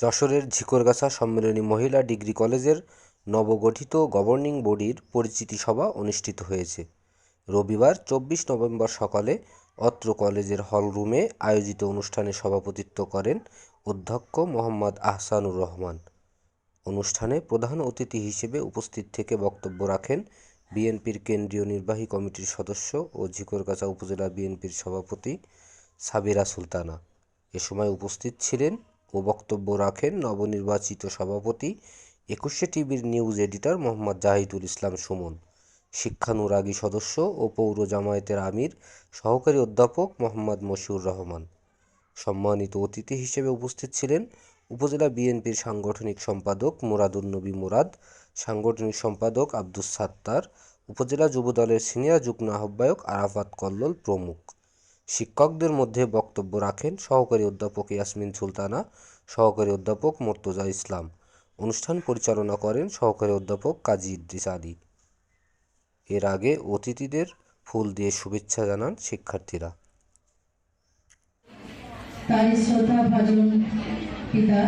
যশোরের ঝিকরগাছা সম্মিলনী মহিলা ডিগ্রি কলেজের নবগঠিত গভর্নিং বডির পরিচিতি সভা অনুষ্ঠিত হয়েছে। রবিবার চব্বিশ নভেম্বর সকালে অত্র কলেজের হলরুমে আয়োজিত অনুষ্ঠানে সভাপতিত্ব করেন অধ্যক্ষ মোহাম্মদ আহসানুর রহমান। অনুষ্ঠানে প্রধান অতিথি হিসেবে উপস্থিত থেকে বক্তব্য রাখেন বিএনপির কেন্দ্রীয় নির্বাহী কমিটির সদস্য ও ঝিকরগাছা উপজেলা বিএনপির সভাপতি সাবিরা সুলতানা। এ সময় উপস্থিত ছিলেন ও বক্তব্য রাখেন নবনির্বাচিত সভাপতি, একুশে টিভির নিউজ এডিটর মোহাম্মদ জাহিদুল ইসলাম সুমন। শিক্ষানুরাগী সদস্য ও পৌর জামায়াতের আমির, সহকারী অধ্যাপক মোহাম্মদ মশিউর রহমান। সম্মানিত অতিথি হিসেবে উপস্থিত ছিলেন উপজেলা বিএনপির সাংগঠনিক সম্পাদক মুরাদুন্নবী মুরাদ, সাংগঠনিক সম্পাদক আব্দুস সাত্তার, উপজেলা যুবদলের সিনিয়র যুগ্ম আহ্বায়ক আরাফাত কল্লোল প্রমুখ। শিক্ষকদের মধ্যে বক্তব্য রাখেন সহকারী অধ্যাপক ইয়াসমিন সুলতানা, সহকারী অধ্যাপক মোর্তজা ইসলাম। অনুষ্ঠান পরিচালনা করেন সহকারী অধ্যাপক কাজী ইদ্রিস আলী। এর আগে অতিথিদের ফুল দিয়ে শুভেচ্ছা জানান শিক্ষার্থীরা। তার শ্রদ্ধা ভাজন পিতা